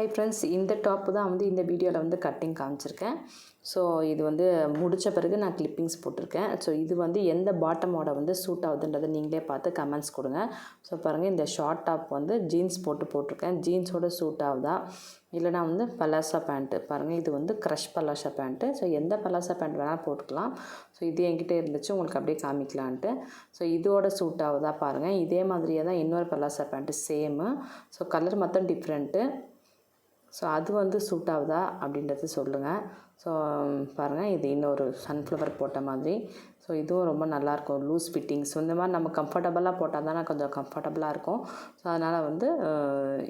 Hi friends இந்த top தான் வந்து இந்த வீடியோவில் வந்து கட்டிங் காமிச்சிருக்கேன். ஸோ இது வந்து முடித்த பிறகு நான் கிளிப்பிங்ஸ் போட்டிருக்கேன். ஸோ இது வந்து எந்த பாட்டமோட வந்து சூட் ஆகுதுன்றதை நீங்களே பார்த்து கமெண்ட்ஸ் கொடுங்க. ஸோ பாருங்கள் இந்த ஷார்ட் டாப் வந்து ஜீன்ஸ் போட்டு போட்டிருக்கேன். ஜீன்ஸோட சூட் ஆகுதா? இல்லைனா வந்து பலாசா பேண்ட்டு பாருங்கள் இது வந்து க்ரஷ் பலாசா பேண்ட்டு ஸோ எந்த பலாசா பேண்ட் வேணால் போட்டுக்கலாம். ஸோ இது என்கிட்ட இருந்துச்சு உங்களுக்கு அப்படியே காமிக்கலான்ட்டு. ஸோ இதோட சூட் ஆகுதா பாருங்கள் இதே மாதிரியே தான் இன்னொரு palazzo pant same so colour மொத்தம் டிஃப்ரெண்ட்டு ஸோ அது வந்து சூட் ஆகுதா அப்படின்றது சொல்லுங்கள் ஸோ பாருங்கள் இது இன்னொரு சன்ஃப்ளவர் போட்ட மாதிரி. ஸோ இதுவும் ரொம்ப நல்லாயிருக்கும். லூஸ் ஃபிட்டிங்ஸ் இந்த மாதிரி நம்ம கம்ஃபர்டபுளாக போட்டால் தானே கொஞ்சம் கம்ஃபர்டபுளாக இருக்கும். ஸோ அதனால் வந்து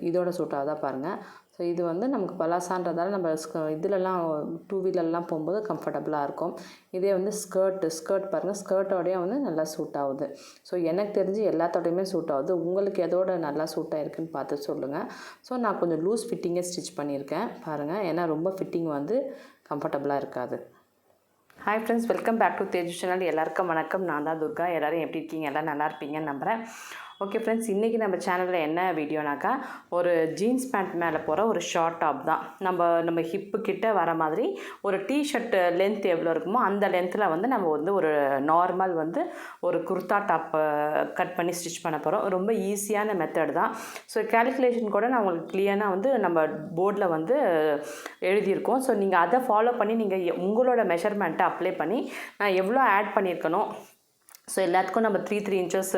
இதோட சூட்டாக தான் பாருங்கள் ஸோ இது வந்து நமக்கு பலாசான்றதால நம்ம இதுலலாம் டூ வீலர்லாம் போகும்போது கம்ஃபர்டபுளாக இருக்கும். இதே வந்து ஸ்கர்ட்டு ஸ்கர்ட் பாருங்கள் ஸ்கர்ட்டோடய வந்து நல்லா சூட் ஆகுது. ஸோ எனக்கு தெரிஞ்சு எல்லாத்தோடையுமே சூட் ஆகுது. உங்களுக்கு எதோட நல்லா சூட் ஆகிருக்குன்னு பார்த்து சொல்லுங்கள் ஸோ நான் கொஞ்சம் லூஸ் ஃபிட்டிங்கே ஸ்டிச் பண்ணியிருக்கேன். பாருங்கள் ஏன்னா ரொம்ப ஃபிட்டிங் வந்து கம்ஃபர்டபுளாக இருக்காது. Hi friends welcome back to Teju channel எல்லாருக்கும் வணக்கம். நான் தான் துர்கா. எல்லோரும் எப்படி இருக்கீங்க? எல்லாம் நல்லா இருப்பீங்கன்னு நம்புகிறேன் ஓகே ஃப்ரெண்ட்ஸ் இன்றைக்கி நம்ம சேனலில் என்ன வீடியோனாக்கா ஒரு ஜீன்ஸ் பேண்ட் மேலே போகிற ஒரு ஷார்ட் டாப் தான். நம்ம நம்ம ஹிப்பு கிட்ட வர மாதிரி ஒரு டிஷர்ட் லென்த் எவ்வளோ இருக்குமோ அந்த லென்த்தில் வந்து நம்ம வந்து ஒரு நார்மல் வந்து ஒரு குர்தா டாப் கட் பண்ணி ஸ்டிச் பண்ண போகிறோம் ரொம்ப ஈஸியான மெத்தட் தான். ஸோ கேல்குலேஷன் கூட நான் உங்களுக்கு கிளியராக வந்து நம்ம போர்டில் வந்து எழுதியிருக்கோம். ஸோ நீங்கள் அதை ஃபாலோ பண்ணி நீங்கள் உங்களோட மெஷர்மெண்ட்டை அப்ளை பண்ணி நான் எவ்வளோ ஆட் பண்ணியிருக்கணும் ஸோ எல்லாத்துக்கும் நம்ம three three inches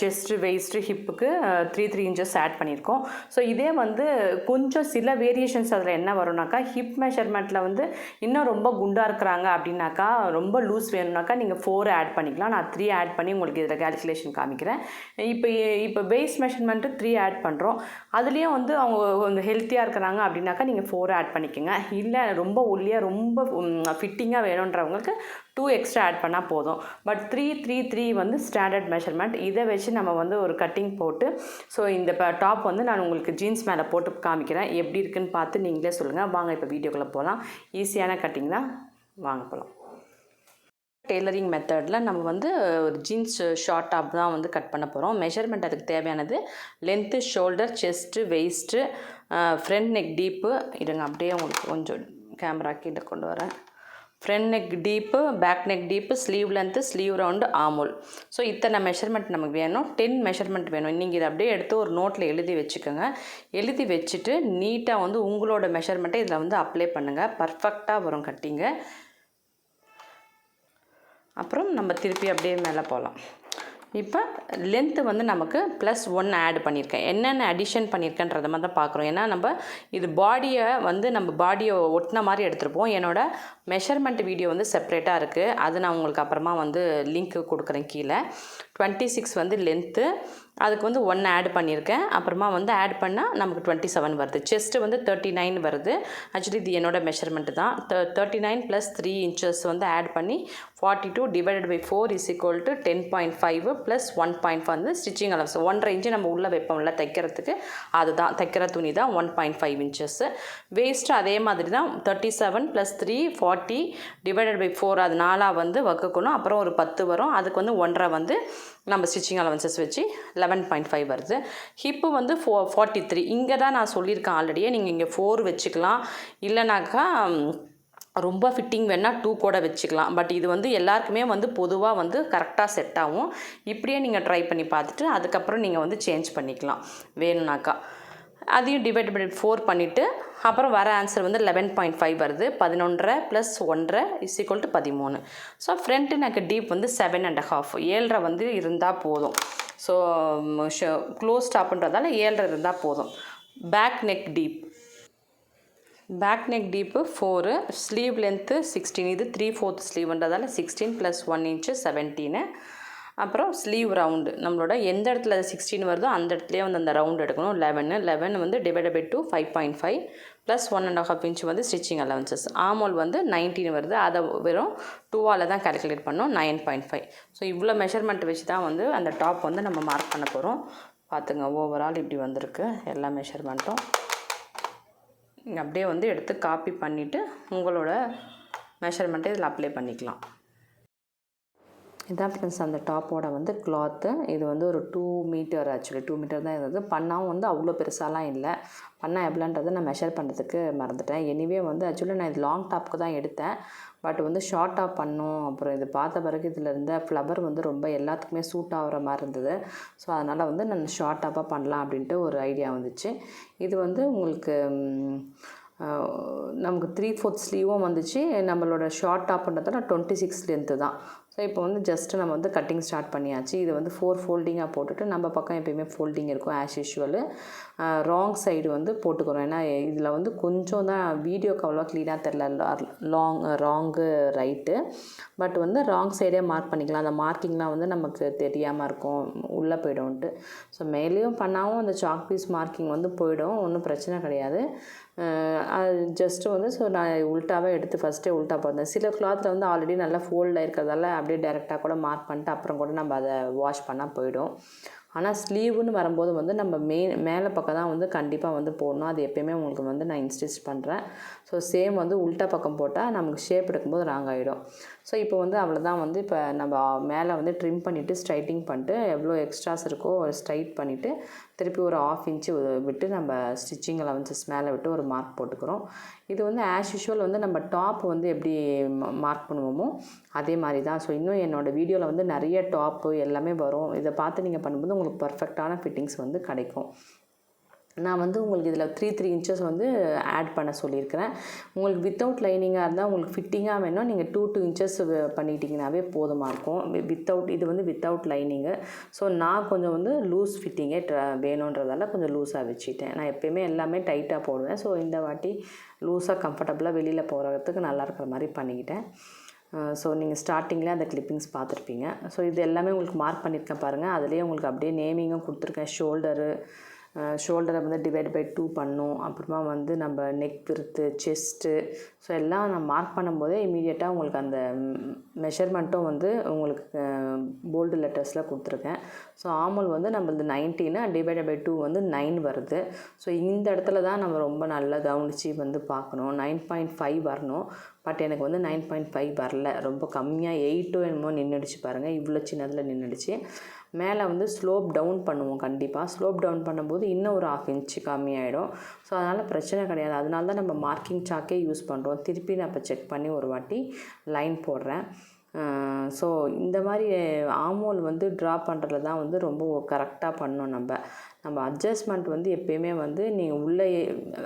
chest waist ஹிப்புக்கு three three inches add பண்ணியிருக்கோம். ஸோ இதே வந்து கொஞ்சம் சில வேரியேஷன்ஸ் அதில் என்ன வரும்னாக்கா ஹிப் மெஷர்மெண்ட்டில் வந்து இன்னும் ரொம்ப குண்டாக இருக்கிறாங்க அப்படின்னாக்கா ரொம்ப லூஸ் வேணும்னாக்கா நீங்கள் ஃபோர் ஆட் பண்ணிக்கலாம். நான் த்ரீ ஆட் பண்ணி உங்களுக்கு இதில் கேல்குலேஷன் காமிக்கிறேன். இப்போ இப்போ வெயிஸ்ட் மெஷர்மெண்ட்டு த்ரீ ஆட் பண்ணுறோம் அதுலேயும் வந்து அவங்க கொஞ்சம் ஹெல்த்தியாக இருக்கிறாங்க அப்படின்னாக்கா நீங்கள் ஃபோர் ஆட் பண்ணிக்கோங்க. இல்லை ரொம்ப ஒல்லியாக ரொம்ப ஃபிட்டிங்காக வேணுன்றவங்களுக்கு டூ எக்ஸ்ட்ரா ஆட் பண்ணால் போதும். பட் த்ரீ த்ரீ த்ரீ வந்து ஸ்டாண்டர்ட் மெஷர்மெண்ட் இதை வச்சு நம்ம வந்து ஒரு கட்டிங் போட்டு ஸோ இந்த டாப் வந்து நான் உங்களுக்கு ஜீன்ஸ் மேலே போட்டு காமிக்கிறேன். எப்படி இருக்குன்னு பார்த்து நீங்களே சொல்லுங்கள் வாங்க இப்போ வீடியோக்குள்ளே போகலாம் ஈஸியான கட்டிங் தான். வாங்க போகலாம் டெய்லரிங் மெத்தடில் நம்ம வந்து ஒரு ஜீன்ஸ் ஷார்ட் டாப் தான் வந்து கட் பண்ண போகிறோம் மெஷர்மெண்ட் அதுக்கு தேவையானது length shoulder chest waist front neck deep இருங்க அப்படியே உங்களுக்கு கொஞ்சம் கேமரா கீழே கொண்டு வரேன். Front neck deep back neck deep sleeve length sleeve round armhole so இத்தனை மெஷர்மெண்ட் நமக்கு வேணும். டென் மெஷர்மெண்ட் வேணும். நீங்கள் இதை அப்படியே எடுத்து ஒரு நோட்டில் எழுதி வச்சுக்கோங்க. எழுதி வச்சுட்டு நீட்டாக வந்து உங்களோட மெஷர்மெண்ட்டை இதில் வந்து அப்ளை பண்ணுங்கள் பர்ஃபெக்டாக வரும் கட்டிங்க அப்புறம் நம்ம திருப்பி அப்படியே மேலே போகலாம். இப்போ லென்த்து வந்து நமக்கு ப்ளஸ் ஒன் ஆட் பண்ணியிருக்கேன் என்னென்ன அடிஷன் பண்ணியிருக்கேன்றத மாதிரி தான் பார்க்குறோம். ஏன்னா நம்ம இது பாடியை வந்து நம்ம பாடியை ஒட்டின மாதிரி எடுத்துருப்போம். என்னோடய மெஷர்மெண்ட் வீடியோ வந்து செப்ரேட்டாக இருக்குது அது நான் உங்களுக்கு அப்புறமா வந்து லிங்க் கொடுக்குறேன் கீழே. டுவெண்ட்டி சிக்ஸ் வந்து லென்த்து அதுக்கு வந்து ஒன் ஆட் பண்ணியிருக்கேன். அப்புறமா வந்து ஆட் பண்ணால் நமக்கு டுவெண்ட்டி செவன் வருது. செஸ்ட்டு வந்து தேர்ட்டி நைன் வருது. ஆக்சுவலி இது என்னோட மெஷர்மெண்ட்டு தான். Thirty nine plus three inches வந்து ஆட் பண்ணி forty two divided by four is equal to ten point five plus one point வந்து ஸ்டிச்சிங் அளவு. ஸோ ஒன்றரை இன்ச்சு நம்ம உள்ளே வைப்போம்ல தைக்கிறதுக்கு. அதுதான். தைக்கிற துணி தான் one point five inches waste அதே மாதிரி தான். Thirty seven plus three forty divided by four அது நாலாக வந்து வகுக்கணும். அப்புறம் ஒரு பத்து வரும். அதுக்கு வந்து ஒன்றரை வந்து நம்ம ஸ்டிச்சிங் அலவன்சஸ் வச்சு லெவன் பாயிண்ட் ஃபைவ் வருது. ஹிப்பு வந்து ஃபோ ஃபார்ட்டி த்ரீ இங்கே தான் நான் சொல்லியிருக்கேன் ஆல்ரெடியே நீங்கள் இங்கே ஃபோர் வச்சுக்கலாம். இல்லைனாக்கா ரொம்ப ஃபிட்டிங் வேணால் டூ கூட வச்சுக்கலாம். பட் இது வந்து எல்லாருக்குமே வந்து பொதுவாக வந்து கரெக்டாக செட் ஆகும். இப்படியே நீங்கள் ட்ரை பண்ணி பார்த்துட்டு அதுக்கப்புறம் நீங்கள் வந்து சேஞ்ச் பண்ணிக்கலாம். வேணும்னாக்கா. அதையும் டிவைட் பை ஃபோர் பண்ணிவிட்டு அப்புறம் வர ஆன்சர் வந்து லெவன் பாயிண்ட் ஃபைவ் வருது. பதினொன்றரை ப்ளஸ் ஒன்றரை இஸ் ஈக்குவல் டு பதிமூணு. ஸோ ஃப்ரண்ட் எனக்கு டீப் வந்து செவன் அண்ட் ஹாஃப் ஏழரை வந்து இருந்தால் போதும். ஸோ க்ளோஸ் டாப்புன்றதால ஏழரை இருந்தால் போதும். Back neck deep back neck deep four sleeve length sixteen இது three fourth ஸ்லீவ்ன்றதால sixteen plus one inch seventeen அப்புறம் ஸ்லீவ் ரவுண்டு நம்மளோட எந்த இடத்துல சிக்ஸ்டீன் வருதோ அந்த இடத்துலையே வந்து அந்த ரவுண்ட் எடுக்கணும். லெவனு லெவன் வந்து divide by two five point five plus one and half inch வந்து ஸ்டிச்சிங் அலவன்சஸ் ஆமோல் வந்து நைன்டீன் வருது. அதை வெறும் டூவால் தான் கால்குலேட் பண்ணோம். நைன் பாயிண்ட் ஃபைவ் ஸோ இவ்வளோ மெஷர்மெண்ட் வச்சு தான் வந்து அந்த டாப் வந்து நம்ம மார்க் பண்ண போகிறோம் பார்த்துங்க ஓவரால் இப்படி வந்திருக்கு. எல்லா மெஷர்மெண்ட்டும் நீங்கள் அப்படியே வந்து எடுத்து காப்பி பண்ணிவிட்டு உங்களோட மெஷர்மெண்ட்டை இதில் அப்ளை பண்ணிக்கலாம். இதான் ஃப்ரெண்ட்ஸ் அந்த டாப்போட வந்து கிளாத்து இது வந்து ஒரு two metre actually two metre தான் இருந்தது. பண்ணாவும் வந்து அவ்வளோ பெருசாலாம் இல்லை. பண்ணால் எவ்வளோன்றதை நான் மெஷர் பண்ணுறதுக்கு மறந்துட்டேன். எனிவே வந்து ஆக்சுவலி நான் இது லாங் டாப்க்கு தான் எடுத்தேன். பட் வந்து ஷார்ட் டாப் பண்ணோம். அப்புறம் இது பார்த்த பிறகு இதில் இருந்த ஃப்ளவர் வந்து ரொம்ப எல்லாத்துக்குமே சூட் ஆகிற மாதிரி இருந்தது. ஸோ அதனால் வந்து நான் ஷார்ட் டாப்பாக பண்ணலாம் அப்படின்ட்டு ஒரு ஐடியா வந்துச்சு. இது வந்து உங்களுக்கு நமக்கு த்ரீ ஃபோர்த் ஸ்லீவும் வந்துச்சு. நம்மளோட ஷார்ட் டாப்ன்றதால டுவெண்ட்டி சிக்ஸ் லென்த்து தான். ஸோ இப்போ வந்து ஜஸ்ட்டு நம்ம வந்து கட்டிங் ஸ்டார்ட் பண்ணியாச்சு. இது வந்து ஃபோர் ஃபோல்டிங்காக போட்டுட்டு நம்ம பக்கம் எப்பயுமே ஃபோல்டிங் இருக்கும் ஆஸ் யூஷுவல் ராங் சைடு வந்து போட்டுக்கிறோம் ஏன்னா இதில் வந்து கொஞ்சம் தான் வீடியோக்கு அவ்வளோ க்ளீனாக தெரில லாங் ராங்கு ரைட்டு பட் வந்து ராங் சைடே மார்க் பண்ணிக்கலாம். அந்த மார்க்கிங்லாம் வந்து நமக்கு தெரியாமல் இருக்கும். உள்ளே போய்டும்ன்ட்டு. ஸோ மேலேயும் பண்ணாவும் அந்த சாக் பீஸ் மார்க்கிங் வந்து போயிடும். ஒன்றும் பிரச்சனை கிடையாது. அது ஜஸ்ட்டு வந்து ஸோ நான் உல்ட்டாவே எடுத்து ஃபஸ்ட்டே உல்ட்டா பார்த்தேன் சில கிளாத்தில் வந்து ஆல்ரெடி நல்லா ஃபோல்டாக இருக்கிறதால அப்படியே டேரெக்டாக கூட மார்க் பண்ணிட்டு அப்புறம் கூட நம்ம அதை வாஷ் பண்ணால் போயிடும். ஆனால் ஸ்லீவுன்னு வரும்போது வந்து நம்ம மே மேலே பக்கம் தான் வந்து கண்டிப்பாக வந்து போடணும். அது எப்பயுமே உங்களுக்கு வந்து நான் இன்ஸ்டிச் பண்ணுறேன் ஸோ சேம் வந்து உல்ட்டா பக்கம் போட்டால் நமக்கு ஷேப் எடுக்கும்போது ராங் ஆகிடும் ஸோ இப்போ வந்து அவ்வளோதான் வந்து இப்போ நம்ம மேலே வந்து ட்ரிம் பண்ணிவிட்டு ஸ்ட்ரைட்டிங் பண்ணிட்டு எவ்வளோ எக்ஸ்ட்ராஸ் இருக்கோ ஸ்ட்ரைட் பண்ணிவிட்டு திருப்பி ஒரு ஆஃப் இன்ச்சு விட்டு நம்ம ஸ்டிச்சிங் அலவன்சஸ் மேலே விட்டு ஒரு மார்க் போட்டுக்கிறோம். இது வந்து ஆஸ் யூஷுவல் வந்து நம்ம டாப் வந்து எப்படி மார்க் பண்ணுவோமோ அதே மாதிரி தான். ஸோ இன்னும் என்னோடய வீடியோவில் வந்து நிறைய டாப்பு எல்லாமே வரும். இதை பார்த்து நீங்கள் பண்ணும்போது உங்களுக்கு பர்ஃபெக்டான ஃபிட்டிங்ஸ் வந்து கிடைக்கும். நான் வந்து உங்களுக்கு இதில் த்ரீ த்ரீ இன்ச்சஸ் வந்து ஆட் பண்ண சொல்லியிருக்கிறேன். உங்களுக்கு வித்தவுட் லைனிங்காக இருந்தால் உங்களுக்கு ஃபிட்டிங்காக வேணும் நீங்கள் டூ டூ இன்ச்சஸ் பண்ணிட்டீங்கனாவே போதுமாக இருக்கும். வித்தவுட் இது வந்து வித்தவுட் லைனிங்கு ஸோ நான் கொஞ்சம் வந்து லூஸ் ஃபிட்டிங்கே வேணுன்றதால கொஞ்சம் லூஸாக வச்சுட்டேன். நான் எப்போயுமே எல்லாமே டைட்டாக போடுவேன். ஸோ இந்த வாட்டி லூஸாக கம்ஃபர்டபுளாக வெளியில் போகிறதுக்கு நல்லா இருக்கிற மாதிரி பண்ணிக்கிட்டேன். ஸோ நீங்கள் ஸ்டார்டிங்கில் அந்த கிளிப்பிங்ஸ் பார்த்துருப்பீங்க. ஸோ இது எல்லாமே உங்களுக்கு மார்க் பண்ணியிருக்கேன் பாருங்கள் அதுலேயே உங்களுக்கு அப்படியே நேமிங்கும் கொடுத்துருக்கேன். ஷோல்டரு ஷோல்டரை வந்து டிவைட் பை டூ பண்ணும். அப்புறமா வந்து நம்ம நெக் விருத்து செஸ்ட்டு ஸோ எல்லாம் நான் மார்க் பண்ணும்போதே இமீடியட்டாக உங்களுக்கு அந்த மெஷர்மெண்ட்டும் வந்து உங்களுக்கு போல்டு லெட்டர்ஸில் கொடுத்துருக்கேன். ஸோ ஆமல் வந்து நம்மளது நைன்டீனு டிவைட் பை டூ வந்து நைன் வருது. ஸோ இந்த இடத்துல தான் நம்ம ரொம்ப நல்லா கவனித்து வந்து பார்க்கணும். நைன் பாயிண்ட் ஃபைவ் வரணும். பட் எனக்கு வந்து நைன் பாயிண்ட் ஃபைவ் வரல. ரொம்ப கம்மியாக எயிட்டோ என்னமோ நின்றுடுச்சு பாருங்கள் இவ்வளோ சின்னதில் நின்றுடுச்சு மேலே வந்து ஸ்லோப் டவுன் பண்ணுவோம் கண்டிப்பாக ஸ்லோப் டவுன் பண்ணும்போது இன்னும் ஒரு ஆஃப் இன்ச்சு கம்மியாயிடும் ஸோ அதனால் பிரச்சனை கிடையாது. அதனால தான் நம்ம மார்க்கிங் சாக்கே யூஸ் பண்ணுறோம் திருப்பி நான் இப்போ செக் பண்ணி ஒரு வாட்டி லைன் போடுறேன். ஸோ இந்த மாதிரி ஆமோல் வந்து ட்ரா பண்ணுறதுல தான் வந்து ரொம்ப கரெக்டாக பண்ணணும் நம்ம. நம்ம அட்ஜஸ்ட்மெண்ட் வந்து எப்பயுமே வந்து நீங்கள் உள்ளே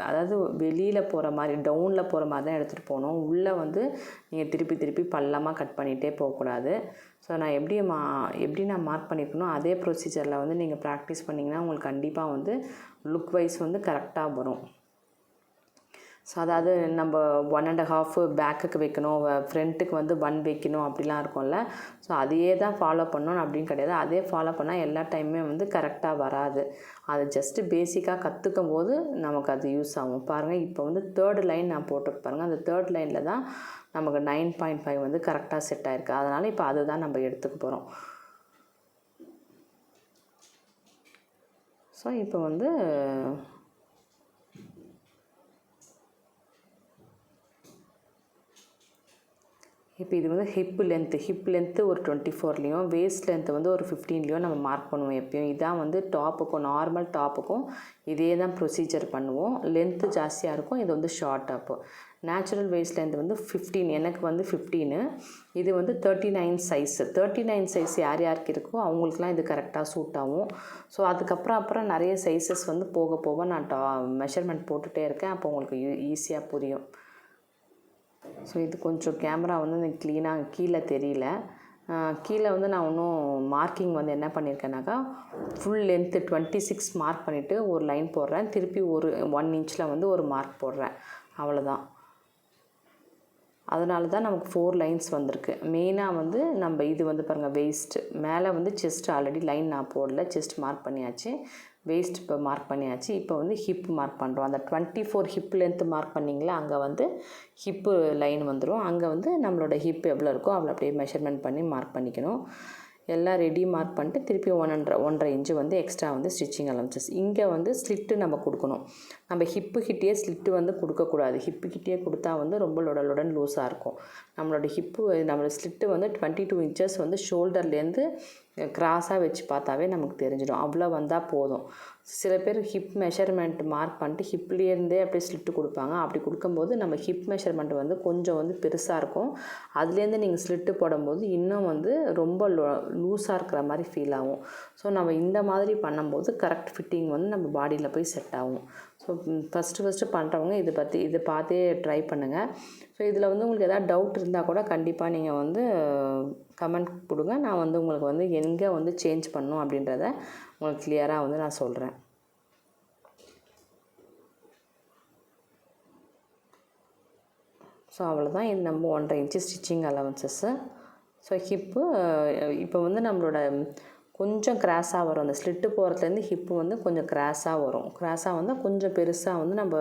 அதாவது வெளியில் போகிற மாதிரி டவுனில் போகிற மாதிரி தான் எடுத்துகிட்டு போகணும். உள்ளே வந்து நீங்கள் திருப்பி திருப்பி பள்ளமாக கட் பண்ணிகிட்டே போகக்கூடாது. ஸோ நான் எப்படி மா எப்படி நான் மார்க் பண்ணியிருக்கணும் அதே ப்ரொசீஜரில் வந்து நீங்கள் ப்ராக்டிஸ் பண்ணிங்கன்னா உங்களுக்கு கண்டிப்பாக வந்து லுக் வைஸ் வந்து கரெக்டாக வரும். ஸோ அதாவது நம்ம ஒன் அண்ட் ஹாஃப் பேக்குக்கு வைக்கணும் ஃப்ரண்ட்டுக்கு வந்து ஒன் வைக்கணும் அப்படிலாம் இருக்கும்ல. ஸோ அதையே தான் ஃபாலோ பண்ணணும் அப்படின்னு கிடையாது. அதே ஃபாலோ பண்ணால் எல்லா டைமுமே வந்து கரெக்டாக வராது. அது ஜஸ்ட்டு பேசிக்காக கற்றுக்கும் போது நமக்கு அது யூஸ் ஆகும். பாருங்கள் இப்போ வந்து தேர்ட் லைன் நான் போட்டு பாருங்கள் அந்த தேர்ட் லைனில் தான் நமக்கு நைன் பாயிண்ட் ஃபைவ் வந்து கரெக்டாக செட் ஆயிருக்கு. அதனால் இப்போ அதுதான் நம்ம எடுத்துக்க போகிறோம் ஸோ இப்போ வந்து இப்போ இது வந்து ஹிப் லென்த்து ஹிப் லென்த்து ஒரு டுவெண்ட்டி ஃபோர்லேயும் வேஸ்ட் லென்த்து வந்து ஒரு ஃபிஃப்டீன்லேயும் நம்ம மார்க் பண்ணுவோம் எப்பயும். இதான் வந்து டாப்புக்கும் நார்மல் டாப்புக்கும் இதே தான் ப்ரொசீஜர் பண்ணுவோம். லென்த்து ஜாஸ்தியாக இருக்கும் இது வந்து short top natural waist length வந்து ஃபிஃப்டீன் எனக்கு வந்து ஃபிஃப்டீனு இது வந்து thirty nine size thirty nine size யார் யாருக்கு இருக்கோ அவங்களுக்குலாம் இது கரெக்டாக சூட் ஆகும். ஸோ அதுக்கப்புறம் அப்புறம் நிறைய சைஸஸ் வந்து போக போக நான் டா மெஷர்மெண்ட் போட்டுகிட்டே இருக்கேன். அப்போ உங்களுக்கு ஈஸியாக புரியும். ஸோ இது கொஞ்சம் கேமரா வந்து எனக்கு க்ளீனாக கீழே தெரியல. கீழே வந்து நான் இன்னும் மார்க்கிங் வந்து என்ன பண்ணியிருக்கேனாக்கா full length twenty six mark பண்ணிவிட்டு ஒரு லைன் போடுறேன். திருப்பி ஒரு ஒன் இன்ச்சில் வந்து ஒரு மார்க் போடுறேன். அவ்வளோதான் அதனால தான் நமக்கு ஃபோர் லைன்ஸ் வந்திருக்கு. மெயினாக வந்து நம்ம இது வந்து பாருங்கள் வெயிஸ்ட் மேலே வந்து செஸ்ட் ஆல்ரெடி லைன் நான் போடல செஸ்ட் மார்க் பண்ணியாச்சு. வேஸ்ட் இப்போ மார்க் பண்ணியாச்சு. இப்போ வந்து ஹிப் மார்க் பண்ணுறோம் அந்த twenty four hip length mark பண்ணிங்களா அங்கே வந்து ஹிப்பு லைன் வந்துடும் அங்கே வந்து நம்மளோட ஹிப் எவ்வளோ இருக்கோ அவ்வளோ அப்படியே மெஷர்மெண்ட் பண்ணி மார்க் பண்ணிக்கணும். எல்லாம் ரெடி மார்க் பண்ணிட்டு திருப்பி ஒன் ஒன்றரை ஒன்றரை இன்ச்சு வந்து எக்ஸ்ட்ரா வந்து ஸ்டிச்சிங் அலவன்சஸ் இங்கே வந்து ஸ்லிட்டு நம்ம கொடுக்கணும். நம்ம ஹிப்பு கிட்டேயே ஸ்லிட்டு வந்து கொடுக்கக்கூடாது. ஹிப்பு கிட்டேயே கொடுத்தா வந்து ரொம்ப லொடலுடன் லூஸாக இருக்கும். நம்மளோட ஹிப்பு நம்மளோட ஸ்லிட்டு வந்து டுவெண்ட்டி டூ இன்ச்சஸ் வந்து ஷோல்டர்லேருந்து கிராஸாக வச்சு பார்த்தாவே நமக்கு தெரிஞ்சிடும். அவ்வளோ வந்தால் போதும். சில பேர் ஹிப் மெஷர்மெண்ட் மார்க் பண்ணிட்டு ஹிப்லேருந்தே அப்படியே ஸ்லிட்டு கொடுப்பாங்க. அப்படி கொடுக்கும்போது நம்ம ஹிப் மெஷர்மெண்ட் வந்து கொஞ்சம் வந்து பெருசாக இருக்கும். அதுலேருந்து நீங்கள் ஸ்லிட்டு போடும்போது இன்னும் வந்து ரொம்ப லூஸாக இருக்கிற மாதிரி ஃபீல் ஆகும். ஸோ நம்ம இந்த மாதிரி பண்ணும்போது கரெக்ட் ஃபிட்டிங் வந்து நம்ம பாடியில் போய் செட் ஆகும். ஸோ ஃபஸ்ட்டு ஃபஸ்ட்டு பண்ணுறவங்க இதை பற்றி இதை பார்த்தே ட்ரை பண்ணுங்கள் ஸோ இதில் வந்து உங்களுக்கு எதாவது டவுட் இருந்தால் கூட கண்டிப்பாக நீங்கள் வந்து கமெண்ட் கொடுங்க. நான் வந்து உங்களுக்கு வந்து எங்கே வந்து சேஞ்ச் பண்ணணும் அப்படின்றத உங்களுக்கு கிளியராக வந்து நான் சொல்கிறேன் ஸோ அவ்வளோதான் இது நம்ம ஒன்றரை inch stitching allowances so hip இப்போ வந்து நம்மளோட கொஞ்சம் கிராஸாக வரும். அந்த ஸ்லிட்டு போகிறதுலேருந்து ஹிப்பு வந்து கொஞ்சம் கிராஸாக வரும். கிராஸாக வந்தால் கொஞ்சம் பெருசாக வந்து நம்ம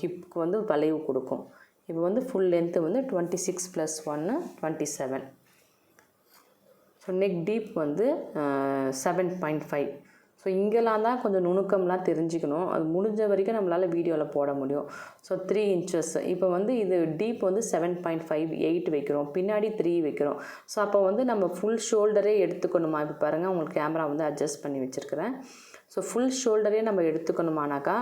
ஹிப்புக்கு வந்து வளைவு கொடுக்கும். இப்போ வந்து ஃபுல் லென்த்து வந்து டுவெண்ட்டி சிக்ஸ் ப்ளஸ் ஒன்று twenty seven so neck deep வந்து செவன் பாயிண்ட் ஃபைவ் ஸோ இங்கெல்லாம் தான் கொஞ்சம் நுணுக்கம்லாம் தெரிஞ்சுக்கணும். அது முடிஞ்ச வரைக்கும் நம்மளால் வீடியோவில் போட முடியும். ஸோ த்ரீ இன்ச்சஸ் இப்போ வந்து இது டீப் வந்து செவன் பாயிண்ட் ஃபைவ் எயிட் வைக்கிறோம். பின்னாடி த்ரீ வைக்கிறோம். ஸோ அப்போ வந்து நம்ம ஃபுல் ஷோல்டரே எடுத்துக்கணுமா? இப்போ பாருங்கள் உங்களுக்கு கேமரா வந்து அட்ஜஸ்ட் பண்ணி வச்சுருக்கிறேன். ஸோ ஃபுல் ஷோல்டரே நம்ம எடுத்துக்கணுமானாக்கா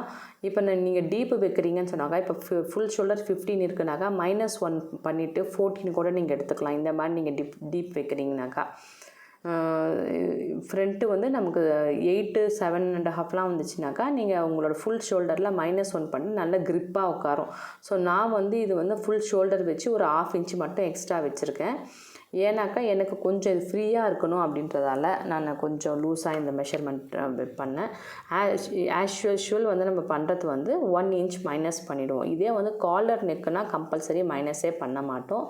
இப்போ நீங்கள் டீப்பு வைக்கிறீங்கன்னு சொன்னாக்கா இப்போ ஃபுல் ஷோல்டர் ஃபிஃப்டீன் இருக்குனாக்கா மைனஸ் ஒன் பண்ணிவிட்டு ஃபோர்டீன் கூட நீங்கள் எடுத்துக்கலாம். இந்த மாதிரி நீங்கள் டீப் டீப் வைக்கிறீங்கனாக்கா. ஃப்ரண்ட்டு வந்து நமக்கு எயிட்டு செவன் அண்ட் ஹாஃப்லாம் வந்துச்சுனாக்கா நீங்கள் உங்களோட ஃபுல் ஷோல்டரில் மைனஸ் ஒன் பண்ணி நல்ல க்ரிப்பாக உட்காரும். ஸோ நான் வந்து இது வந்து ஃபுல் ஷோல்டர் வச்சு ஒரு ஆஃப் இன்ச்சு மட்டும் எக்ஸ்ட்ரா வச்சுருக்கேன். ஏன்னாக்கா எனக்கு கொஞ்சம் இது ஃப்ரீயாக இருக்கணும் அப்படின்றதால நான் கொஞ்சம் லூஸாக இந்த மெஷர்மெண்ட் பண்ணேன். ஆஸ் ஆஸ் யூஷுவல் வந்து நம்ம பண்ணுறது வந்து ஒன் இன்ச் மைனஸ் பண்ணிவிடுவோம் இதே வந்து காலர் நெக்குனால் கம்பல்சரி மைனஸே பண்ண மாட்டோம்.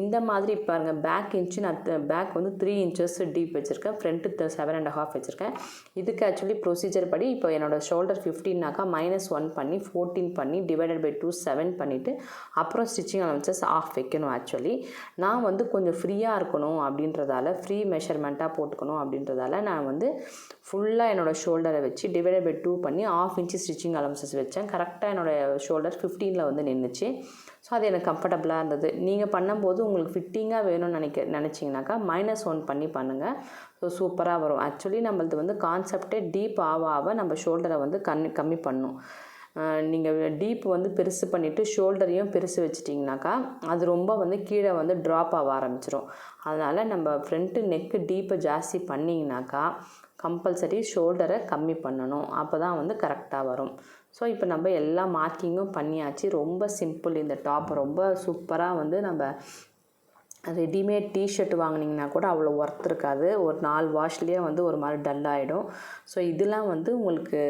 இந்த மாதிரி பாருங்கள் பேக் இன்ச்சு நான் பேக் வந்து த்ரீ இன்ச்சஸ் டீப் வச்சுருக்கேன். ஃப்ரண்ட்டு செவன் அண்ட் ஹாஃப் வச்சுருக்கேன். இதுக்கு ஆக்சுவலி ப்ரொசீஜர் படி இப்போ என்னோடய ஷோல்டர் ஃபிஃப்டீன்னாக்கா மைனஸ் ஒன் பண்ணி ஃபோர்டீன் பண்ணி டிவைடட் பை டூ செவன் பண்ணிவிட்டு அப்புறம் ஸ்டிச்சிங் அலவன்சஸ் ஆஃப் வைக்கணும் ஆக்சுவலி நான் வந்து கொஞ்சம் ஃப்ரீயாக இருக்கணும் அப்படின்றதால ஃப்ரீ மெஷர்மெண்ட்டாக போட்டுக்கணும் அப்படின்றதால நான் வந்து ஃபுல்லாக என்னோடய ஷோல்டரை வச்சு டிவைடட் பை டூ பண்ணி ஆஃப் இன்ச்சு ஸ்டிச்சிங் அலவன்சஸ் வச்சேன். கரெக்டாக என்னோடய ஷோல்டர் ஃபிஃப்டீனில் வந்து நின்றுச்சு ஸோ அது எனக்கு கம்ஃபர்டபுளாக இருந்தது. நீங்கள் பண்ணும்போது உங்களுக்கு ஃபிட்டிங்காக வேணும்னு நினைக்க நினச்சிங்கனாக்கா மைனஸ் ஒன் பண்ணி பண்ணுங்கள் ஸோ சூப்பராக வரும். ஆக்சுவலி நம்மளது வந்து கான்செப்டே டீப் ஆக ஆக நம்ம ஷோல்டரை வந்து கம்மி கம்மி பண்ணும். நீங்கள் டீப் வந்து பெருசு பண்ணிவிட்டு ஷோல்டரையும் பெருசு வச்சிட்டிங்கனாக்கா அது ரொம்ப வந்து கீழே வந்து ட்ராப் ஆக ஆரம்பிச்சிடும் அதனால் நம்ம ஃப்ரண்ட்டு நெக்கு டீப்பை ஜாஸ்தி பண்ணிங்கனாக்கா கம்பல்சரி ஷோல்டரை கம்மி பண்ணணும். அப்போ தான் வந்து கரெக்டாக வரும். ஸோ இப்போ நம்ம எல்லா மார்க்கிங்கும் பண்ணியாச்சு. ரொம்ப சிம்பிள் இந்த டாப் ரொம்ப சூப்பராக வந்து நம்ம ரெடிமேட் டிஷர்ட் வாங்கினீங்கன்னா கூட அவ்வளோ ஒர்த் இருக்காது. ஒரு நாலு வாஷ்லேயே வந்து ஒரு மாதிரி டல்லாகிடும் ஸோ இதெல்லாம் வந்து உங்களுக்கு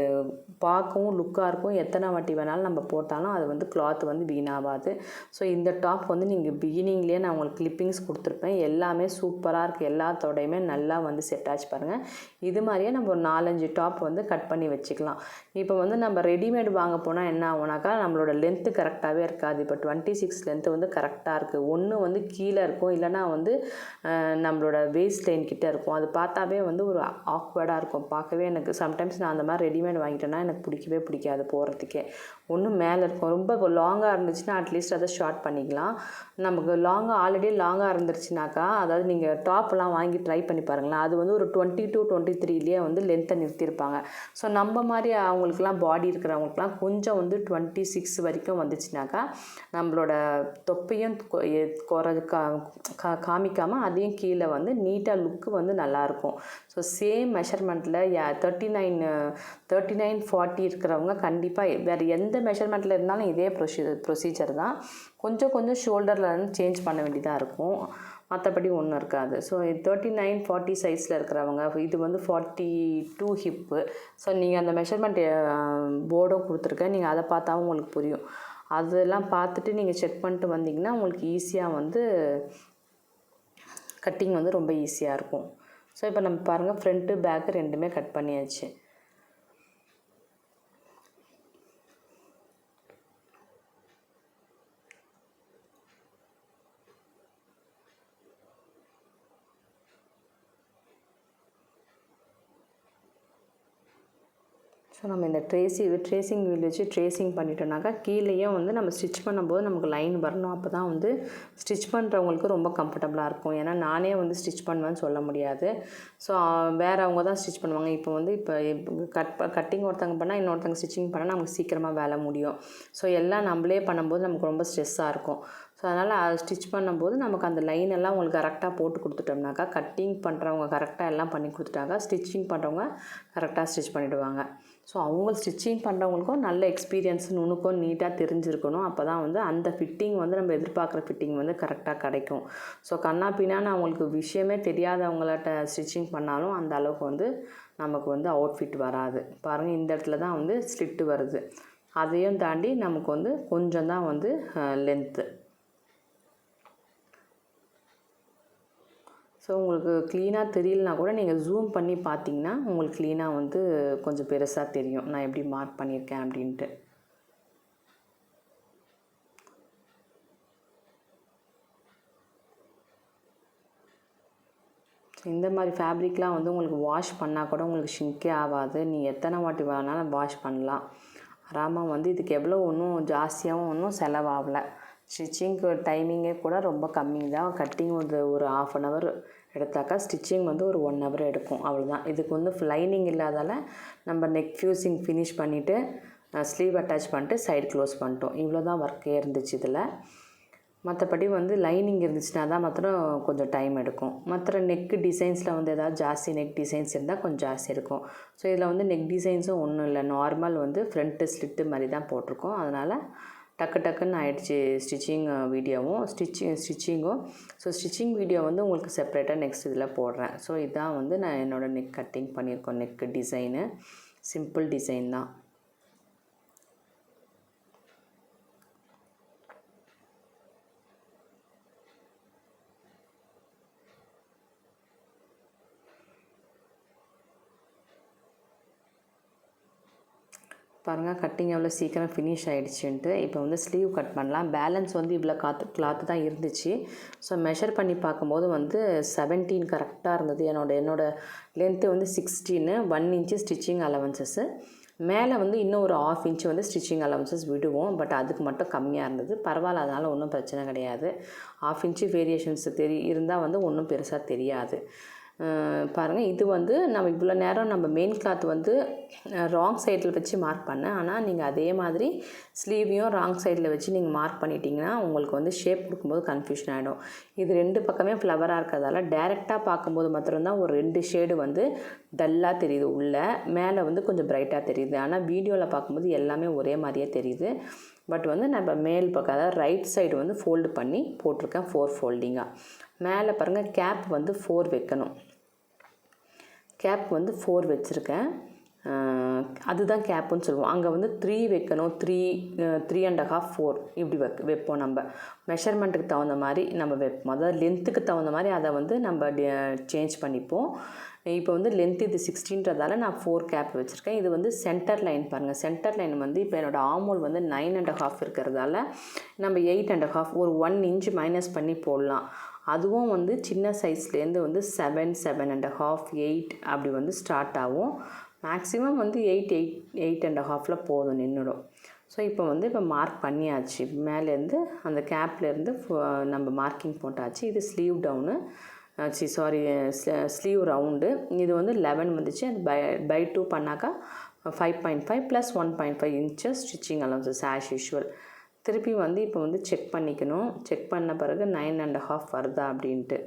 பார்க்கவும் லுக்காக இருக்கும். எத்தனை வாட்டி வேணாலும் நம்ம போட்டாலும் அது வந்து கிளாத் வந்து வீணாகாது. ஸோ இந்த டாப் வந்து நீங்கள் பிகினிங்லேயே நான் உங்களுக்கு கிளிப்பிங்ஸ் கொடுத்துருப்பேன். எல்லாமே சூப்பராக இருக்குது எல்லாத்தோடையுமே நல்லா வந்து செட் ஆச்சு பாருங்கள் இது மாதிரியே நம்ம ஒரு நாலஞ்சு டாப் வந்து கட் பண்ணி வச்சுக்கலாம். இப்போ வந்து நம்ம ரெடிமேட் வாங்க போனால் என்ன ஆகுனாக்கா நம்மளோட லென்த்து கரெக்டாகவே இருக்காது. இப்போ டுவெண்ட்டி சிக்ஸ் லென்த்து வந்து கரெக்டாக இருக்குது ஒன்று வந்து கீழே இருக்குது இருக்கும். இல்லைனா வந்து நம்மளோட வேஸ்ட் லைன் கிட்டே இருக்கும். அது பார்த்தாவே வந்து ஒரு ஆக்வர்டாக இருக்கும். பார்க்கவே எனக்கு சம்டைம்ஸ் நான் அந்த மாதிரி ரெடிமேட் வாங்கிட்டேன்னா எனக்கு பிடிக்கவே பிடிக்காது போகிறதுக்கே ஒன்றும் மேலே இருக்கும். ரொம்ப லாங்காக இருந்துச்சுன்னா அட்லீஸ்ட் அதை ஷார்ட் பண்ணிக்கலாம். நமக்கு லாங்காக ஆல்ரெடி லாங்காக இருந்துருச்சுனாக்கா அதாவது நீங்கள் டாப்லாம் வாங்கி ட்ரை பண்ணி பாருங்களேன். அது வந்து ஒரு டுவெண்ட்டி டூ டுவெண்ட்டி த்ரீலேயே வந்து லென்த்தை நிறுத்தியிருப்பாங்க ஸோ நம்ம மாதிரி அவங்களுக்குலாம் பாடி இருக்கிறவங்களுக்குலாம் கொஞ்சம் வந்து டுவெண்ட்டி சிக்ஸ் வரைக்கும் வந்துச்சுனாக்கா நம்மளோட தொப்பையும் குறை கா காமிக்காமல் அதையும் கீழே வந்து நீட்டாக லுக்கு வந்து நல்லாயிருக்கும். So same மெஷர்மெண்ட்டில் thirty nine thirty nine forty இருக்கிறவங்க கண்டிப்பாக வேறு எந்த மெஷர்மெண்ட்டில் இருந்தாலும் இதே ப்ரொசீ ப்ரொசீஜர் தான். கொஞ்சம் கொஞ்சம் ஷோல்டரில் வந்து சேஞ்ச் பண்ண வேண்டியதாக இருக்கும். மற்றபடி ஒன்றும் இருக்காது. ஸோ தேர்ட்டி நைன் ஃபார்ட்டி சைஸில் இருக்கிறவங்க இது வந்து ஃபார்ட்டி டூ ஹிப்பு ஸோ நீங்கள் அந்த மெஷர்மெண்ட் போர்டும் கொடுத்துருக்கேன் நீங்கள் அதை பார்த்தாவும் உங்களுக்கு புரியும். அதெல்லாம் பார்த்துட்டு நீங்கள் செக் பண்ணிட்டு வந்தீங்கன்னா உங்களுக்கு ஈஸியாக வந்து கட்டிங் வந்து ரொம்ப ஈஸியாக இருக்கும். ஸோ இப்போ நம்ம பாருங்கள் ஃப்ரண்ட்டு பேக்கு ரெண்டுமே கட் பண்ணியாச்சு. ஸோ நம்ம இந்த ட்ரேசி ட்ரேசிங் வீல் வச்சு ட்ரேசிங் பண்ணிட்டோம்னாக்கா கீழேயும் வந்து நம்ம ஸ்டிச் பண்ணும்போது நமக்கு லைன் வரணும். அப்போ தான் வந்து ஸ்டிச் பண்ணுறவங்களுக்கு ரொம்ப கம்ஃபர்டபுளாக இருக்கும். ஏன்னா நானே வந்து ஸ்டிச் பண்ணுவேன்னு சொல்ல முடியாது. ஸோ வேறு அவங்க தான் ஸ்டிச் பண்ணுவாங்க. இப்போ வந்து இப்போ கட் கட்டிங் ஒருத்தங்க பண்ணால் இன்னொருத்தங்க ஸ்டிச்சிங் பண்ணால் நமக்கு சீக்கிரமாக வேலை முடியும். ஸோ எல்லாம் நம்மளே பண்ணும்போது நமக்கு ரொம்ப ஸ்ட்ரெஸ்ஸாக இருக்கும். ஸோ அதனால் ஸ்டிச் பண்ணும்போது நமக்கு அந்த லைன் எல்லாம் உங்களுக்கு கரெக்டாக போட்டு கொடுத்துட்டோம்னாக்கா கட்டிங் பண்ணுறவங்க கரெக்டாக எல்லாம் பண்ணி கொடுத்துட்டாங்க ஸ்டிச்சிங் பண்ணுறவங்க கரெக்டாக ஸ்டிச் பண்ணிவிடுவாங்க ஸோ அவங்க ஸ்டிச்சிங் பண்ணுறவங்களுக்கும் நல்ல எக்ஸ்பீரியன்ஸ் நுணுக்கம் நீட்டாக தெரிஞ்சிருக்கணும். அப்போ தான் வந்து அந்த ஃபிட்டிங் வந்து நம்ம எதிர்பார்க்குற ஃபிட்டிங் வந்து கரெக்டாக கிடைக்கும். ஸோ கண்ணா பின்னான்னு அவங்களுக்கு விஷயமே தெரியாதவங்கள்ட்ட ஸ்டிச்சிங் பண்ணாலும் அந்த அளவுக்கு வந்து நமக்கு வந்து அவுட்ஃபிட் வராது. பாருங்கள் இந்த இடத்துல தான் வந்து ஸ்லிட்டு வருது. அதையும் தாண்டி நமக்கு வந்து கொஞ்சம் தான் வந்து லென்த்து ஸோ உங்களுக்கு க்ளீனாக தெரியலனா கூட நீங்கள் ஜூம் பண்ணி பார்த்தீங்கன்னா உங்களுக்கு க்ளீனாக வந்து கொஞ்சம் பெருசாக தெரியும். நான் எப்படி மார்க் பண்ணியிருக்கேன் அப்படின்ட்டு. இந்த மாதிரி ஃபேப்ரிக்லாம் வந்து உங்களுக்கு வாஷ் பண்ணால் கூட உங்களுக்கு ஷிங்கே ஆகாது. நீ எத்தனை வாட்டி வேணாலும் வாஷ் பண்ணலாம். ஆறாமல் வந்து இதுக்கு எவ்வளோ ஒன்றும் ஜாஸ்தியாகவும் ஒன்றும் செலவாகலை. ஸ்டிச்சிங்க்கு டைமிங்கே கூட ரொம்ப கம்மி தான் கட்டிங் ஒரு ஒரு ஆஃப் அன் ஹவர் எடுத்தாக்கா ஸ்டிச்சிங் வந்து ஒரு ஒன் ஹவர் எடுக்கும். அவ்வளோதான் இதுக்கு வந்து லைனிங் இல்லாதால் நம்ம நெக் ஃபியூசிங் ஃபினிஷ் பண்ணிவிட்டு ஸ்லீவ் அட்டாச் பண்ணிட்டு சைடு க்ளோஸ் பண்ணிட்டோம். இவ்வளோ தான் ஒர்க்கே இருந்துச்சு இதில். மற்றபடி வந்து லைனிங் இருந்துச்சுன்னா தான் மாத்திரம் கொஞ்சம் டைம் எடுக்கும். மற்ற நெக்கு டிசைன்ஸில் வந்து எதாவது ஜாஸ்தி நெக் டிசைன்ஸ் இருந்தால் கொஞ்சம் ஜாஸ்தி இருக்கும். ஸோ இதில் வந்து நெக் டிசைன்ஸும் ஒன்றும் இல்லை. நார்மல் வந்து ஃப்ரண்ட்டு ஸ்லிட்டு மாதிரி தான் போட்டிருக்கோம். அதனால் டக்கு டக்குன்னு ஆகிடுச்சு ஸ்டிச்சிங் வீடியோவும். ஸ்டிச்சிங் ஸ்டிச்சிங்கும். ஸோ ஸ்டிச்சிங் வீடியோ வந்து உங்களுக்கு செப்பரேட்டாக நெக்ஸ்ட் இதில் போடுறேன். ஸோ இதான் வந்து நான் என்னோடய நெக் கட்டிங் பண்ணியிருக்கோம். நெக்கு டிசைனு சிம்பிள் டிசைன் தான். பாருங்கள் கட்டிங் எவ்வளோ சீக்கிரம் ஃபினிஷ் ஆகிடுச்சின்ட்டு இப்போ வந்து ஸ்லீவ் கட் பண்ணலாம். பேலன்ஸ் வந்து இவ்வளோ காத்து கிளாத்து தான் இருந்துச்சு. ஸோ மெஷர் பண்ணி பார்க்கும்போது வந்து செவன்டீன் கரெக்டாக இருந்தது. என்னோட என்னோடய லென்த்து வந்து sixteen one inch stitching allowances மேலே வந்து இன்னும் ஒரு ஆஃப் இன்ச்சு வந்து ஸ்டிச்சிங் அலவன்சஸ் விடுவோம். பட் அதுக்கு மட்டும் கம்மியாக இருந்தது. பரவாயில்ல அதனால் ஒன்றும் பிரச்சனை கிடையாது. ஆஃப் இன்ச்சு வேரியேஷன்ஸ் தெரி இருந்தால் வந்து ஒன்றும் பெருசாக தெரியாது. பாருங்கள் இது வந்து நம்ம இவ்வளோ நேரம் நம்ம மெயின் கிளாத் வந்து ராங் சைடில் வச்சு மார்க் பண்ணேன். ஆனால் நீங்கள் அதே மாதிரி ஸ்லீவையும் ராங் சைடில் வச்சு நீங்கள் மார்க் பண்ணிட்டீங்கன்னா உங்களுக்கு வந்து ஷேப் கொடுக்கும்போது கன்ஃபியூஷன் ஆகிடும் இது ரெண்டு பக்கமே ஃப்ளவராக இருக்கிறதால டேரெக்டாக பார்க்கும்போது மாத்திரம்தான் ஒரு ரெண்டு ஷேடு வந்து டல்லாக தெரியுது உள்ளே. மேலே வந்து கொஞ்சம் ப்ரைட்டாக தெரியுது. ஆனால் வீடியோவில் பார்க்கும்போது எல்லாமே ஒரே மாதிரியே தெரியுது. பட் வந்து நம்ம மேல் பக்கம் அதாவது ரைட் சைடு வந்து ஃபோல்டு பண்ணி போட்டிருக்கேன் ஃபோர் ஃபோல்டிங்காக மேலே பாருங்கள் கேப் வந்து ஃபோர் வைக்கணும். கேப் வந்து ஃபோர் வச்சுருக்கேன். அதுதான் கேப்புன்னு சொல்லுவோம். அங்கே வந்து த்ரீ வைக்கணும். Three three and half four இப்படி வைக் வைப்போம் நம்ம. மெஷர்மெண்ட்டுக்கு தகுந்த மாதிரி நம்ம வைப்போம். அதாவது லென்த்துக்கு தகுந்த மாதிரி அதை வந்து நம்ம சேஞ்ச் பண்ணிப்போம். இப்போ வந்து லென்த் இது சிக்ஸ்டீன்றதால நான் ஃபோர் கேப் வச்சுருக்கேன். இது வந்து சென்டர் லைன் பாருங்கள் சென்டர் லைன் வந்து இப்போ என்னோடய ஆமோல் வந்து நைன் அண்ட் ஹாஃப் இருக்கிறதால நம்ம எயிட் அண்ட் ஹாஃப் ஒரு ஒன் இன்ச் மைனஸ் பண்ணி போடலாம். அதுவும் வந்து சின்ன சைஸ்லேருந்து வந்து seven seven and half eight அப்படி வந்து ஸ்டார்ட் ஆகும். மேக்ஸிமம் வந்து எயிட் எயிட் எயிட் அண்ட் ஹாஃபில் போதும் நின்றுடும் ஸோ இப்போ வந்து இப்போ மார்க் பண்ணியாச்சு. மேலேருந்து அந்த கேப்லேருந்து நம்ம மார்க்கிங் போட்டாச்சு. இது ஸ்லீவ் டவுனு சி சாரி ஸ்லீவ் ரவுண்டு. இது வந்து லெவன் வந்துச்சு. அது பை பை டூ பண்ணாக்கா five point five plus one point five inches stitching allowances as usual திருப்பி வந்து இப்போ வந்து செக் பண்ணிக்கணும். செக் பண்ண பிறகு நைன் அண்ட் ஹாஃப் வருதா அப்படின்ட்டு.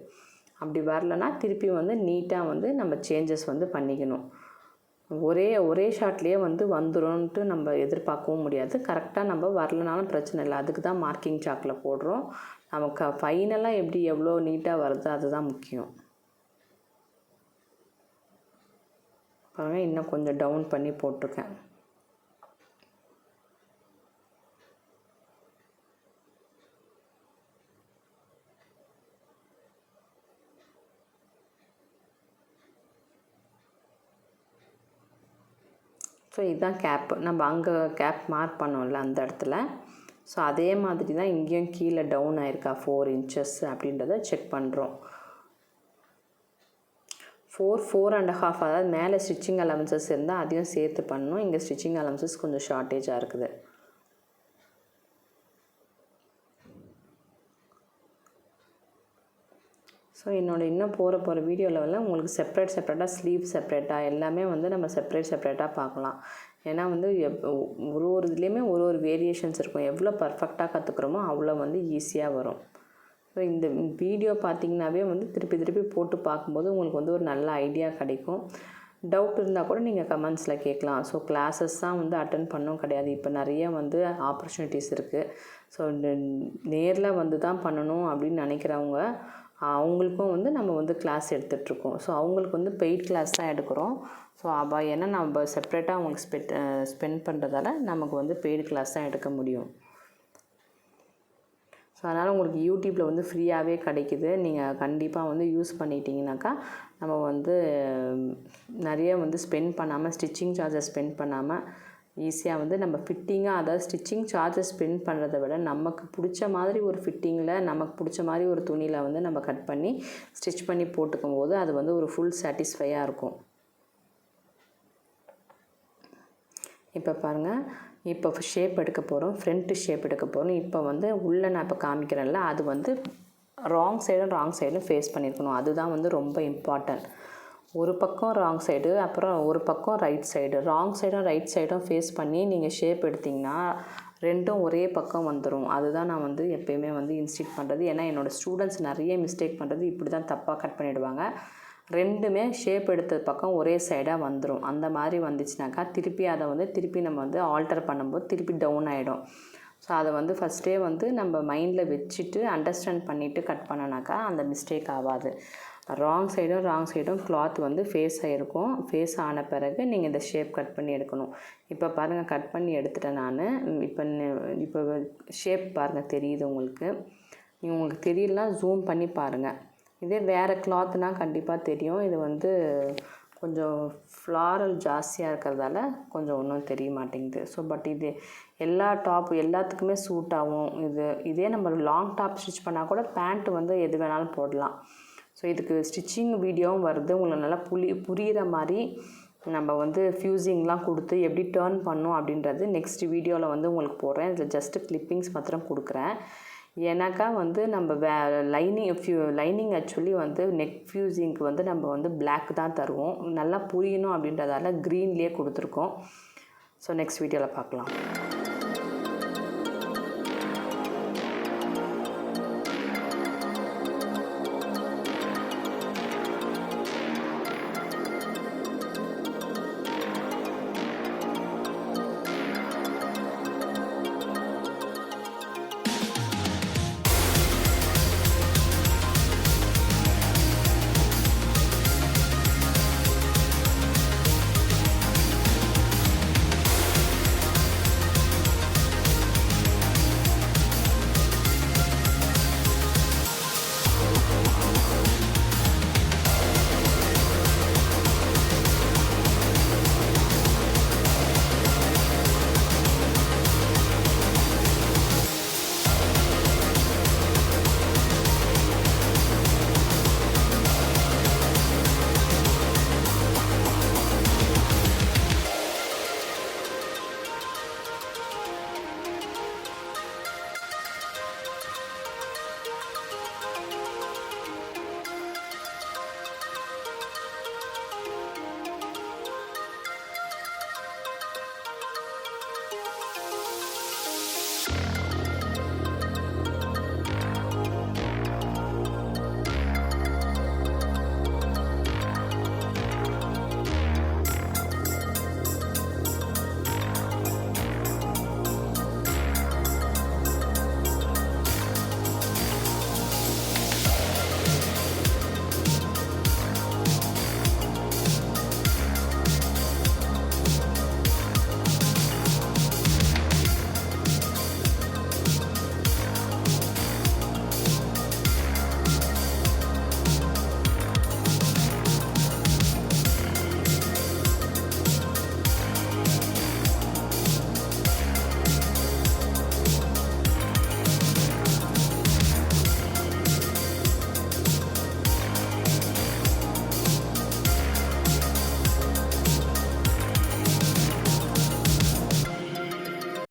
அப்படி வரலன்னா திருப்பி வந்து நீட்டாக வந்து நம்ம சேஞ்சஸ் வந்து பண்ணிக்கணும். ஒரே ஒரே ஷாட்லேயே வந்து வந்துடும்ன்ட்டு நம்ம எதிர்பார்க்கவும் முடியாது. கரெக்டாக நம்ம வரலனாலும் பிரச்சனை இல்லை. அதுக்கு தான் மார்க்கிங் சாக்கில் போடுறோம். நமக்கு ஃபைனலாக எப்படி எவ்வளோ நீட்டாக வருது அதுதான் முக்கியம். பாருங்கள் இன்னும் கொஞ்சம் டவுன் பண்ணி போட்டிருக்கேன். ஸோ இதுதான் கேப்பு நம்ம அங்கே கேப் மார்க் பண்ணோம்ல அந்த இடத்துல. ஸோ அதே மாதிரி தான் இங்கேயும் கீழே டவுன் ஆயிருக்கா? ஃபோர் இன்ச்சஸ் அப்படின்றத செக் பண்ணுறோம் ஃபோர் ஃபோர் அண்ட் ஹாஃப் அதாவது மேலே ஸ்டிச்சிங் அலவன்சஸ் இருந்தால் அதையும் சேர்த்து பண்ணணும். இங்கே ஸ்டிச்சிங் அலவன்சஸ் கொஞ்சம் ஷார்ட்டேஜாக இருக்குது. ஸோ என்னோட இன்னும் போகிற போகிற வீடியோவில் வந்து உங்களுக்கு செப்பரேட் செப்பரேட்டாக ஸ்லீவ் செப்பரேட்டாக எல்லாமே வந்து நம்ம செப்பரேட் செப்பரேட்டாக பார்க்கலாம். ஏன்னா வந்து ஒரு ஒரு இதுலேயுமே ஒரு ஒரு வேரியேஷன்ஸ் இருக்கும். எவ்வளோ பர்ஃபெக்டாக கற்றுக்குறோமோ அவ்வளோ வந்து ஈஸியாக வரும். ஸோ இந்த வீடியோ பார்த்தீங்கன்னாவே வந்து திருப்பி திருப்பி போட்டு பார்க்கும்போது உங்களுக்கு வந்து ஒரு நல்ல ஐடியா கிடைக்கும். டவுட் இருந்தால் கூட நீங்கள் கமெண்ட்ஸில் கேட்கலாம். ஸோ கிளாஸஸ் தான் வந்து அட்டன் பண்ணவும் கிடையாது. இப்போ நிறைய வந்து ஆப்பர்ச்சுனிட்டிஸ் இருக்குது ஸோ நேரில் வந்து தான் பண்ணணும் அப்படின்னு நினைக்கிறவங்க அவங்களுக்கும் வந்து நம்ம வந்து கிளாஸ் எடுத்துகிட்ருக்கோம் ஸோ அவங்களுக்கு வந்து பெய்ட் கிளாஸ் தான் எடுக்கிறோம். ஸோ அப்போ ஏன்னா நம்ம செப்ரேட்டாக அவங்களுக்கு ஸ்பெட் ஸ்பெண்ட் பண்ணுறதால நமக்கு வந்து பெய்டு கிளாஸ் தான் எடுக்க முடியும். ஸோ அதனால் உங்களுக்கு யூடியூப்பில் வந்து ஃப்ரீயாகவே கிடைக்குது. நீங்கள் கண்டிப்பாக வந்து யூஸ் பண்ணிட்டீங்கனாக்கா நம்ம வந்து நிறைய வந்து ஸ்பெண்ட் பண்ணாமல் ஸ்டிச்சிங் சார்ஜஸ் ஸ்பெண்ட் பண்ணாமல் ஈஸியாக வந்து நம்ம ஃபிட்டிங்காக அதாவது ஸ்டிச்சிங் சார்ஜஸ் ஸ்பெண்ட் பண்ணுறத விட நமக்கு பிடிச்ச மாதிரி ஒரு ஃபிட்டிங்கில் நமக்கு பிடிச்ச மாதிரி ஒரு துணியில் வந்து நம்ம கட் பண்ணி ஸ்டிச் பண்ணி போட்டுக்கும் போது அது வந்து ஒரு ஃபுல் சாட்டிஸ்ஃபையாக இருக்கும். இப்போ பாருங்கள் இப்போ ஷேப் எடுக்க போகிறோம் ஃப்ரண்ட்டு ஷேப் எடுக்க போகிறோம் இப்போ வந்து உள்ளே நான் இப்போ காமிக்கிறேன்ல அது வந்து ராங் சைடும் ராங் சைடும் ஃபேஸ் பண்ணியிருக்கணும் அதுதான் வந்து ரொம்ப இம்பார்ட்டன்ட் ஒரு பக்கம் ராங் சைடு அப்புறம் ஒரு பக்கம் ரைட் சைடு ராங் சைடும் ரைட் சைடும் ஃபேஸ் பண்ணி நீங்கள் ஷேப் எடுத்திங்கன்னா ரெண்டும் ஒரே பக்கம் வந்துடும் அதுதான் நான் வந்து எப்பயுமே வந்து இன்ஸ்டிட் பண்ணுறது ஏன்னா என்னோடய ஸ்டூடெண்ட்ஸ் நிறைய மிஸ்டேக் பண்ணுறது இப்படி தான் தப்பாக கட் பண்ணிவிடுவாங்க ரெண்டுமே ஷேப் எடுத்த பக்கம் ஒரே சைடாக வந்துடும் அந்த மாதிரி வந்துச்சுனாக்கா திருப்பி அதை வந்து திருப்பி நம்ம வந்து ஆல்டர் பண்ணும்போது திருப்பி டவுன் ஆகிடும் ஸோ அதை வந்து ஃபஸ்ட்டே வந்து நம்ம மைண்டில் வச்சுட்டு அண்டர்ஸ்டாண்ட் பண்ணிவிட்டு கட் பண்ணனாக்கா அந்த மிஸ்டேக் ஆகாது. ராங் சைடும் ராங் சைடும் கிளாத் வந்து ஃபேஸ் ஆகிருக்கும் ஃபேஸ் ஆன பிறகு நீங்கள் இந்த ஷேப் கட் பண்ணி எடுக்கணும். இப்போ பாருங்கள் கட் பண்ணி எடுத்துட்டேன் நான். இப்போ இப்போ ஷேப் பாருங்கள் தெரியுது உங்களுக்கு. நீங்கள் உங்களுக்கு தெரியலனா ஜூம் பண்ணி பாருங்கள் இதே வேறு கிளாத்னால் கண்டிப்பாக தெரியும். இது வந்து கொஞ்சம் ஃப்ளாரல் ஜாஸ்தியாக இருக்கிறதால கொஞ்சம் ஒன்றும் தெரிய மாட்டேங்குது. ஸோ பட் இது எல்லா டாப் எல்லாத்துக்குமே சூட் ஆகும். இது இதே நம்ம லாங் டாப் ஸ்டிச் பண்ணால் கூட பேண்ட்டு வந்து எது வேணாலும் போடலாம். ஸோ இதுக்கு ஸ்டிச்சிங் வீடியோவும் வருது. உங்களுக்கு நல்லா புளி புரிகிற மாதிரி நம்ம வந்து ஃப்யூசிங்லாம் கொடுத்து எப்படி டேர்ன் பண்ணும் அப்படின்றது நெக்ஸ்ட் வீடியோவில் வந்து உங்களுக்கு போடுறேன். இதில் ஜஸ்ட்டு கிளிப்பிங்ஸ் மாத்திரம் கொடுக்குறேன். ஏன்னாக்கா வந்து நம்ம வே லைனிங் ஃபியூ லைனிங் ஆக்சுவலி வந்து நெக் ஃப்யூசிங்க்கு வந்து நம்ம வந்து பிளாக் தான் தருவோம். நல்லா புரியணும் அப்படின்றதால க்ரீன்லேயே கொடுத்துருக்கோம். ஸோ நெக்ஸ்ட் வீடியோவில் பார்க்கலாம்.